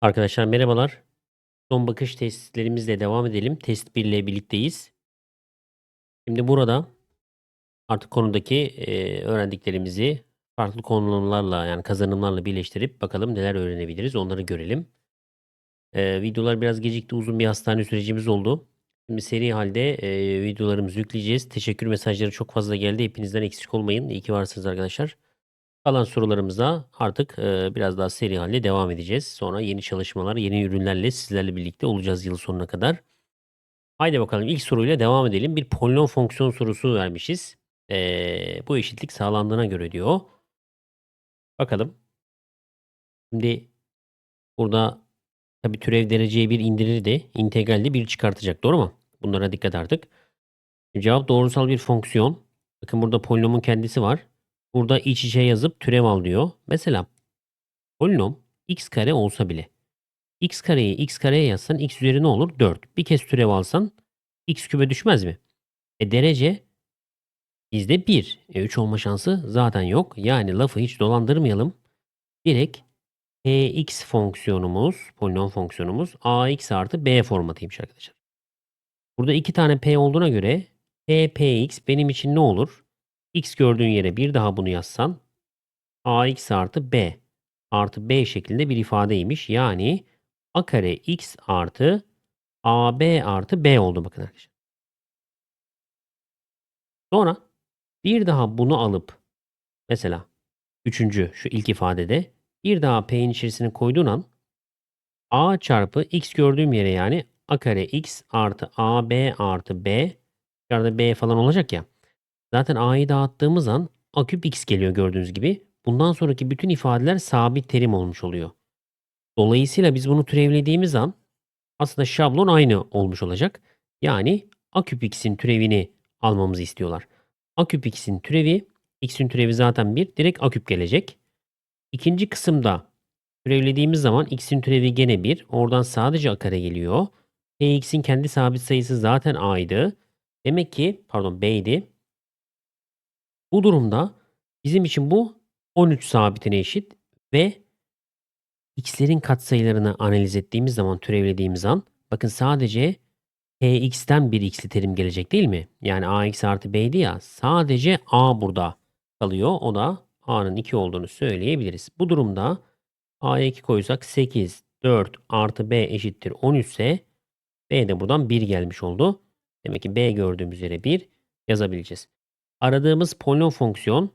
Arkadaşlar merhabalar. Son bakış testlerimizle devam edelim. Test 1 ile birlikteyiz. Şimdi burada artık konudaki eee, öğrendiklerimizi farklı konularla yani kazanımlarla birleştirip bakalım neler öğrenebiliriz onları görelim. Eee, videolar biraz gecikti. Uzun bir hastane sürecimiz oldu. Şimdi seri halde eee, videolarımızı yükleyeceğiz. Teşekkür mesajları çok fazla geldi. Hepinizden eksik olmayın. İyi ki varsınız arkadaşlar. Kalan sorularımıza artık eee, biraz daha seri halde devam edeceğiz. Sonra yeni çalışmalar, yeni ürünlerle sizlerle birlikte olacağız yıl sonuna kadar. Haydi bakalım ilk soruyla devam edelim. Bir polinom fonksiyon sorusu vermişiz. Eee, bu eşitlik sağlandığına göre diyor. Bakalım. Şimdi burada tabii türev dereceye bir indirir de integralde bir çıkartacak. Doğru mu? Bunlara dikkat artık. Cevap doğrusal bir fonksiyon. Bakın burada polinomun kendisi var. Burada iç içe yazıp türev al diyor. Mesela polinom x kare olsa bile x kareyi x kareye yazsan x üzeri ne olur? 4. Bir kez türev alsan x küpe düşmez mi? E derece bizde 1. E 3 olma şansı zaten yok. Yani lafı hiç dolandırmayalım. Direkt px fonksiyonumuz, polinom fonksiyonumuz ax artı b formatıymış arkadaşlar. Burada iki tane p olduğuna göre p px benim için ne olur? X gördüğün yere bir daha bunu yazsan ax artı b artı b şeklinde bir ifadeymiş. Yani a kare x artı ab artı b oldu bakın arkadaşlar. Sonra bir daha bunu alıp mesela üçüncü şu ilk ifadede bir daha p'nin içerisine koyduğun an a çarpı x gördüğüm yere yani a kare x artı ab artı b dışarıda b falan olacak ya. Zaten a'yı dağıttığımız an a küp x geliyor gördüğünüz gibi. Bundan sonraki bütün ifadeler sabit terim olmuş oluyor. Dolayısıyla biz bunu türevlediğimiz an aslında şablon aynı olmuş olacak. Yani a küp x'in türevini almamızı istiyorlar. a küp x'in türevi, x'in türevi zaten 1, direkt a küp gelecek. İkinci kısımda türevlediğimiz zaman x'in türevi gene 1. Oradan sadece a kare geliyor. px'in kendi sabit sayısı zaten a'ydı. Demek ki pardon b'ydi. Bu durumda bizim için bu 13 sabitine eşit ve x'lerin katsayılarını analiz ettiğimiz zaman, türevlediğimiz an bakın sadece px'ten bir x'li terim gelecek değil mi? Yani ax artı b'ydi ya sadece a burada kalıyor. O da a'nın 2 olduğunu söyleyebiliriz. Bu durumda a'ya 2 koysak 8, 4 artı b eşittir 13 ise b de buradan 1 gelmiş oldu. Demek ki b gördüğümüz yere 1 yazabileceğiz. Aradığımız polinom fonksiyon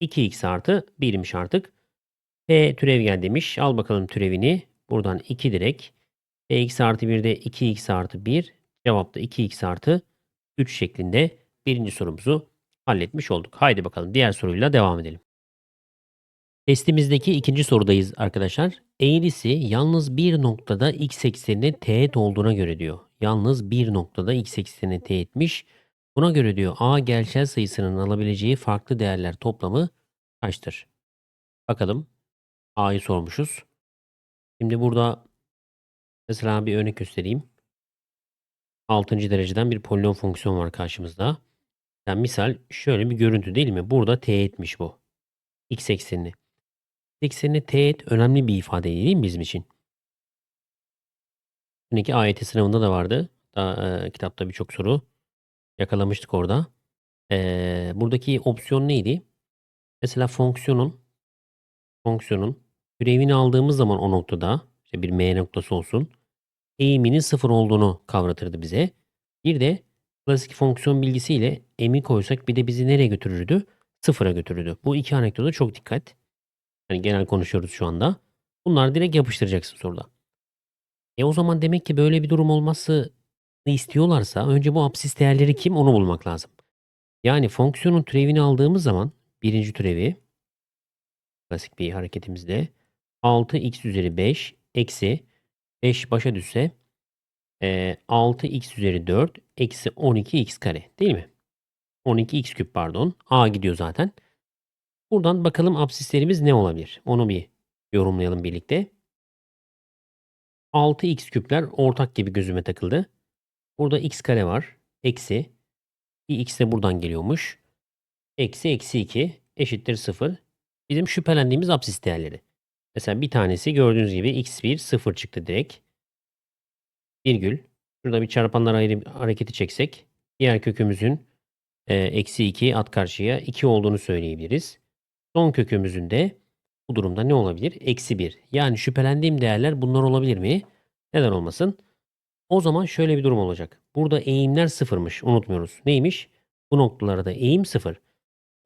2x artı 1'miş artık. P türev gel demiş. Al bakalım türevini. Buradan 2 direkt. Px artı 1'de 2x artı 1. Cevap da 2x artı 3 şeklinde birinci sorumuzu halletmiş olduk. Haydi bakalım diğer soruyla devam edelim. Testimizdeki ikinci sorudayız arkadaşlar. Eğrisi yalnız bir noktada x eksenine teğet olduğuna göre diyor. Yalnız bir noktada x eksenine teğetmiş. Buna göre diyor a gerçel sayısının alabileceği farklı değerler toplamı kaçtır? Bakalım a'yı sormuşuz. Şimdi burada mesela bir örnek göstereyim. 6. dereceden bir polinom fonksiyon var karşımızda. Yani misal şöyle bir görüntü değil mi? Burada teğetmiş bu. X eksenini. X eksenine teğet önemli bir ifade değil mi bizim için? Önceki AYT sınavında da vardı. Daha, e, kitapta birçok soru yakalamıştık orada. Eee, buradaki opsiyon neydi? Mesela fonksiyonun fonksiyonun türevini aldığımız zaman o noktada işte bir m noktası olsun eğiminin sıfır olduğunu kavratırdı bize. Bir de klasik fonksiyon bilgisiyle m'i koysak bir de bizi nereye götürürdü? Sıfıra götürürdü. Bu iki anekdota çok dikkat. Hani genel konuşuyoruz şu anda. Bunlar direkt yapıştıracaksın soruda. E o zaman demek ki böyle bir durum olması istiyorlarsa önce bu absis değerleri kim onu bulmak lazım. Yani fonksiyonun türevini aldığımız zaman birinci türevi klasik bir hareketimizde 6x üzeri 5 eksi 5 başa düşse e, 6x üzeri 4 eksi 12x kare değil mi? 12x küp pardon. A gidiyor zaten. Buradan bakalım absislerimiz ne olabilir? Onu bir yorumlayalım birlikte. 6x küpler ortak gibi gözüme takıldı. Burada x kare var. Eksi. x de buradan geliyormuş. Eksi eksi 2 eşittir 0. Bizim şüphelendiğimiz absis değerleri. Mesela bir tanesi gördüğünüz gibi x1 0 çıktı direkt. Virgül. Şurada bir çarpanlar ayrı hareketi çeksek diğer kökümüzün e, eksi 2 at karşıya 2 olduğunu söyleyebiliriz. Son kökümüzün de bu durumda ne olabilir? Eksi 1. Yani şüphelendiğim değerler bunlar olabilir mi? Neden olmasın? O zaman şöyle bir durum olacak. Burada eğimler sıfırmış. Unutmuyoruz. Neymiş? Bu noktalarda eğim sıfır.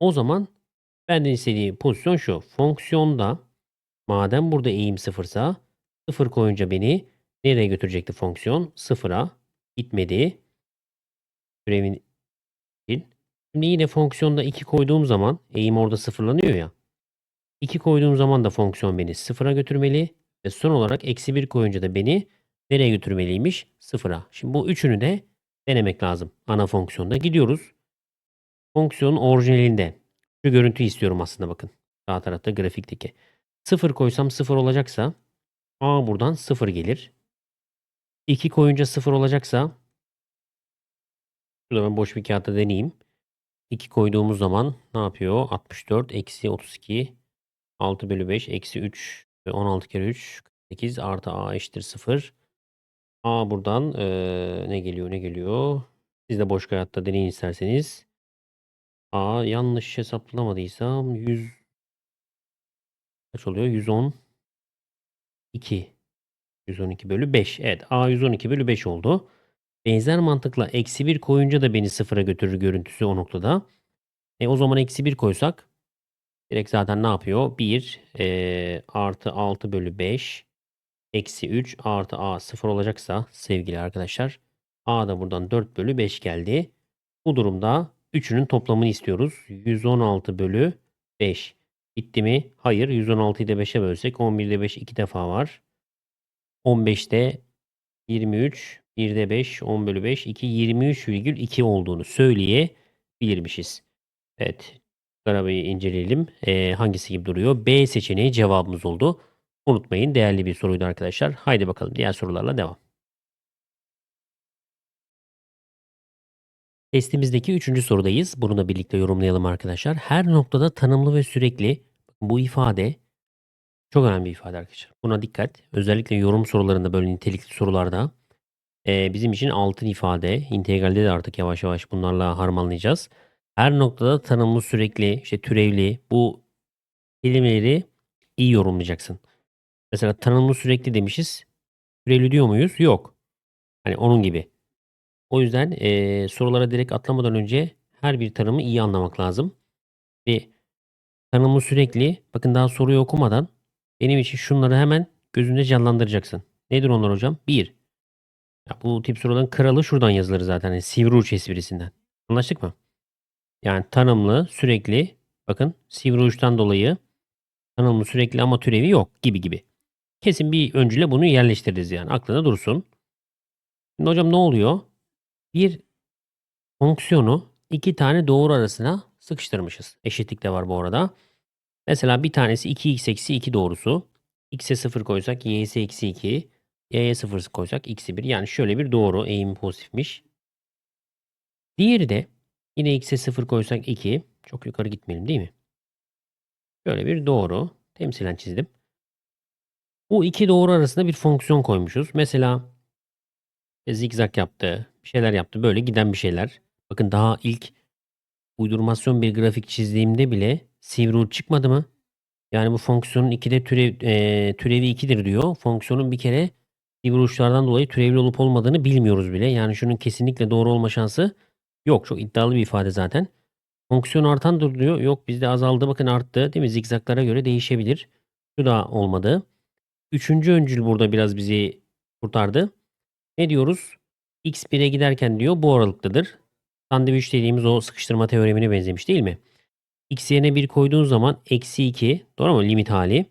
O zaman benden istediği pozisyon şu. Fonksiyonda madem burada eğim sıfırsa sıfır koyunca beni nereye götürecekti fonksiyon? Sıfıra gitmedi. Türevin değil. Şimdi yine fonksiyonda 2 koyduğum zaman eğim orada sıfırlanıyor ya. 2 koyduğum zaman da fonksiyon beni sıfıra götürmeli. Ve son olarak eksi 1 koyunca da beni nereye götürmeliymiş? Sıfıra. Şimdi bu üçünü de denemek lazım. Ana fonksiyonda gidiyoruz. Fonksiyonun orijinalinde. Şu görüntüyü istiyorum aslında bakın. Sağ tarafta grafikteki. 0 koysam 0 olacaksa A buradan 0 gelir. 2 koyunca 0 olacaksa şurada ben boş bir kağıtta deneyeyim. 2 koyduğumuz zaman ne yapıyor? 64 eksi 32 6 bölü 5 eksi 3 ve 16 kere 3 8 artı A eşittir 0. A buradan eee, ne geliyor ne geliyor? Siz de boş kağıtta deneyin isterseniz. A yanlış hesaplamadıysam 100 kaç oluyor? 110 2 112 bölü 5. Evet A 112 bölü 5 oldu. Benzer mantıkla eksi 1 koyunca da beni sıfıra götürür görüntüsü o noktada. E o zaman eksi 1 koysak direkt zaten ne yapıyor? 1 eee, artı 6 bölü 5 eksi 3 artı A 0 olacaksa sevgili arkadaşlar A da buradan 4 bölü 5 geldi. Bu durumda üçünün toplamını istiyoruz. 116 bölü 5. Bitti mi? Hayır. 116'yı da 5'e bölsek 11'de 5 iki defa var. 15'te 23, 1'de 5, 10 bölü 5, 2, 23,2 olduğunu söyleyebilirmişiz. Evet. Arabayı inceleyelim. Ee, hangisi gibi duruyor? B seçeneği cevabımız oldu. Unutmayın değerli bir soruydu arkadaşlar. Haydi bakalım diğer sorularla devam. Testimizdeki üçüncü sorudayız. Bunu da birlikte yorumlayalım arkadaşlar. Her noktada tanımlı ve sürekli bu ifade çok önemli bir ifade arkadaşlar. Buna dikkat. Özellikle yorum sorularında böyle nitelikli sorularda eee, bizim için altın ifade. integralde de artık yavaş yavaş bunlarla harmanlayacağız. Her noktada tanımlı sürekli, işte türevli bu kelimeleri iyi yorumlayacaksın. Mesela tanımlı sürekli demişiz. Türevli diyor muyuz? Yok. Hani onun gibi. O yüzden eee, sorulara direkt atlamadan önce her bir tanımı iyi anlamak lazım. Ve tanımı sürekli, bakın daha soruyu okumadan benim için şunları hemen gözünde canlandıracaksın. Nedir onlar hocam? 1. Ya bu tip soruların kralı şuradan yazılır zaten. Yani sivri uç esprisinden. Anlaştık mı? Yani tanımlı, sürekli, bakın sivri uçtan dolayı tanımlı sürekli ama türevi yok gibi gibi. Kesin bir öncüle bunu yerleştiririz yani. Aklında dursun. Şimdi hocam ne oluyor? Bir fonksiyonu iki tane doğru arasına sıkıştırmışız. Eşitlik de var bu arada. Mesela bir tanesi 2x eksi 2 doğrusu. x'e 0 koysak y ise eksi 2. y'ye 0 koysak x'i 1. Yani şöyle bir doğru eğimi pozitifmiş. Diğeri de yine x'e 0 koysak 2. Çok yukarı gitmeyelim değil mi? Şöyle bir doğru. Temsilen çizdim. Bu iki doğru arasında bir fonksiyon koymuşuz. Mesela zigzag yaptı, bir şeyler yaptı. Böyle giden bir şeyler. Bakın daha ilk uydurmasyon bir grafik çizdiğimde bile sivri çıkmadı mı? Yani bu fonksiyonun 2'de türev, eee, türevi 2'dir diyor. Fonksiyonun bir kere sivri uçlardan dolayı türevli olup olmadığını bilmiyoruz bile. Yani şunun kesinlikle doğru olma şansı yok. Çok iddialı bir ifade zaten. Fonksiyon artandır diyor. Yok bizde azaldı bakın arttı değil mi? Zigzaglara göre değişebilir. Şu da olmadı. Üçüncü öncül burada biraz bizi kurtardı. Ne diyoruz? X 1'e giderken diyor bu aralıktadır. Sandviç dediğimiz o sıkıştırma teoremine benzemiş değil mi? X yerine 1 koyduğun zaman eksi 2 doğru mu? Limit hali.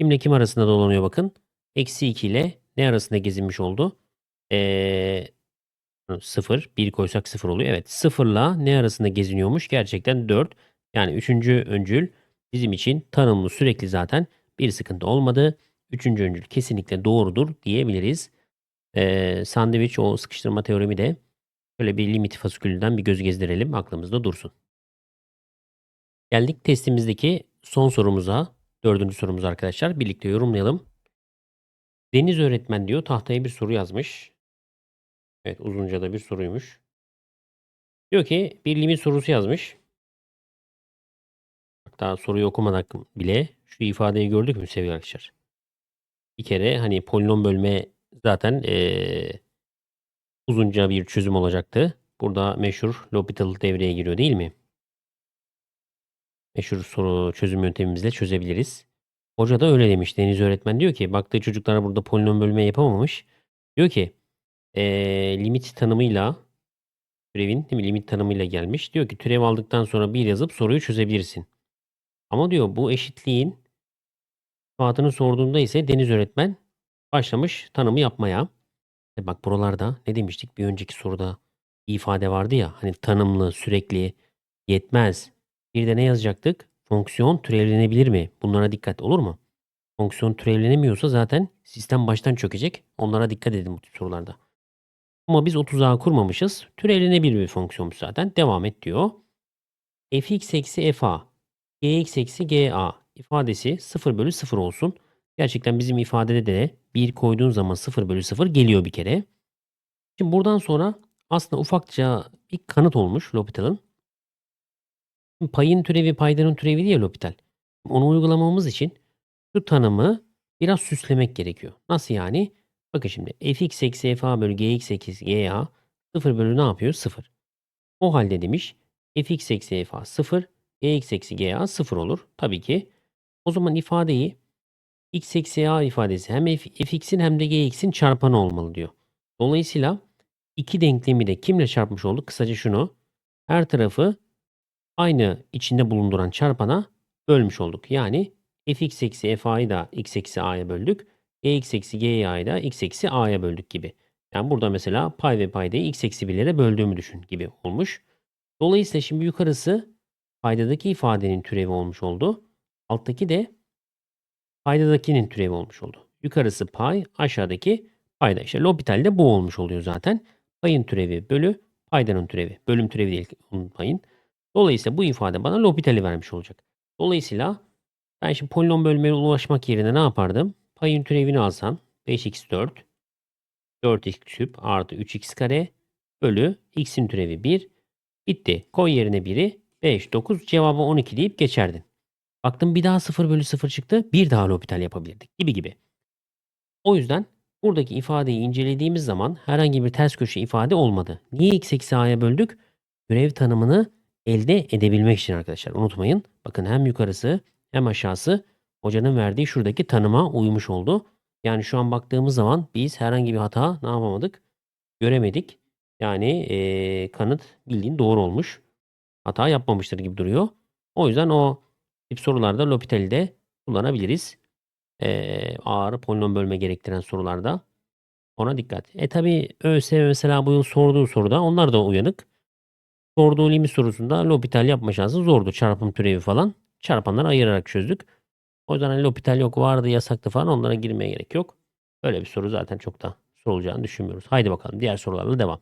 Kimle kim arasında dolanıyor bakın. Eksi 2 ile ne arasında gezinmiş oldu? Ee, 0. 1 koysak 0 oluyor. Evet 0 ile ne arasında geziniyormuş? Gerçekten 4. Yani üçüncü öncül bizim için tanımlı sürekli zaten bir sıkıntı olmadı. Üçüncü öncül kesinlikle doğrudur diyebiliriz. Ee, sandviç o sıkıştırma teoremi de şöyle bir limit fasikülünden bir göz gezdirelim aklımızda dursun. Geldik testimizdeki son sorumuza. Dördüncü sorumuz arkadaşlar. Birlikte yorumlayalım. Deniz öğretmen diyor tahtaya bir soru yazmış. Evet uzunca da bir soruymuş. Diyor ki bir limit sorusu yazmış. Hatta soruyu okumadan bile şu ifadeyi gördük mü sevgili arkadaşlar? Bir kere hani polinom bölme zaten eee, uzunca bir çözüm olacaktı. Burada meşhur L'Hopital devreye giriyor değil mi? Meşhur soru çözüm yöntemimizle çözebiliriz. Hoca da öyle demiş. Deniz öğretmen diyor ki baktığı çocuklar burada polinom bölme yapamamış. Diyor ki eee, limit tanımıyla türevin değil mi? limit tanımıyla gelmiş. Diyor ki türev aldıktan sonra bir yazıp soruyu çözebilirsin. Ama diyor bu eşitliğin ispatını sorduğunda ise Deniz öğretmen başlamış tanımı yapmaya. E bak buralarda ne demiştik bir önceki soruda ifade vardı ya hani tanımlı sürekli yetmez. Bir de ne yazacaktık? Fonksiyon türevlenebilir mi? Bunlara dikkat olur mu? Fonksiyon türevlenemiyorsa zaten sistem baştan çökecek. Onlara dikkat edin bu tip sorularda. Ama biz 30'a kurmamışız. Türevlenebilir bir fonksiyonmuş zaten. Devam et diyor. fx eksi fa gx eksi ga ifadesi 0 bölü 0 olsun. Gerçekten bizim ifadede de 1 koyduğun zaman 0 bölü 0 geliyor bir kere. Şimdi buradan sonra aslında ufakça bir kanıt olmuş L'Hopital'ın. Payın türevi paydanın türevi diye L'Hopital. Onu uygulamamız için şu tanımı biraz süslemek gerekiyor. Nasıl yani? Bakın şimdi fx eksi fa bölü gx eksi ga 0 bölü ne yapıyor? 0. O halde demiş fx eksi fa 0, gx eksi ga 0 olur. Tabii ki o zaman ifadeyi x eksi a ifadesi hem fx'in hem de gx'in çarpanı olmalı diyor. Dolayısıyla iki denklemi de kimle çarpmış olduk? Kısaca şunu. Her tarafı aynı içinde bulunduran çarpana bölmüş olduk. Yani fx eksi fa'yı da x eksi a'ya böldük. gx eksi ga'yı da x eksi a'ya böldük gibi. Yani burada mesela pay ve paydayı x eksi 1'lere böldüğümü düşün gibi olmuş. Dolayısıyla şimdi yukarısı paydadaki ifadenin türevi olmuş oldu. Alttaki de paydadakinin türevi olmuş oldu. Yukarısı pay, aşağıdaki payda. İşte L'Hopital'de bu olmuş oluyor zaten. Payın türevi bölü paydanın türevi. Bölüm türevi değil unutmayın. Dolayısıyla bu ifade bana L'Hopital'i vermiş olacak. Dolayısıyla ben şimdi polinom bölmeye ulaşmak yerine ne yapardım? Payın türevini alsam 5x4 4x küp artı 3x kare bölü x'in türevi 1 bitti. Koy yerine 1'i 5 9 cevabı 12 deyip geçerdin. Baktım bir daha 0 bölü 0 çıktı. Bir daha L'Hopital yapabilirdik gibi gibi. O yüzden buradaki ifadeyi incelediğimiz zaman herhangi bir ters köşe ifade olmadı. Niye x eksi a'ya böldük? Görev tanımını elde edebilmek için arkadaşlar. Unutmayın. Bakın hem yukarısı hem aşağısı hocanın verdiği şuradaki tanıma uymuş oldu. Yani şu an baktığımız zaman biz herhangi bir hata ne yapamadık? Göremedik. Yani eee, kanıt bildiğin doğru olmuş. Hata yapmamıştır gibi duruyor. O yüzden o tip sorularda L'Hopital'i de kullanabiliriz. Eee, ağır polinom bölme gerektiren sorularda ona dikkat. E tabi ÖSYM mesela bu yıl sorduğu soruda onlar da uyanık. Sorduğu limit sorusunda L'Hopital yapma şansı zordu. Çarpım türevi falan. Çarpanları ayırarak çözdük. O yüzden hani L'Hopital yok vardı yasaktı falan onlara girmeye gerek yok. Öyle bir soru zaten çok da sorulacağını düşünmüyoruz. Haydi bakalım diğer sorularla devam.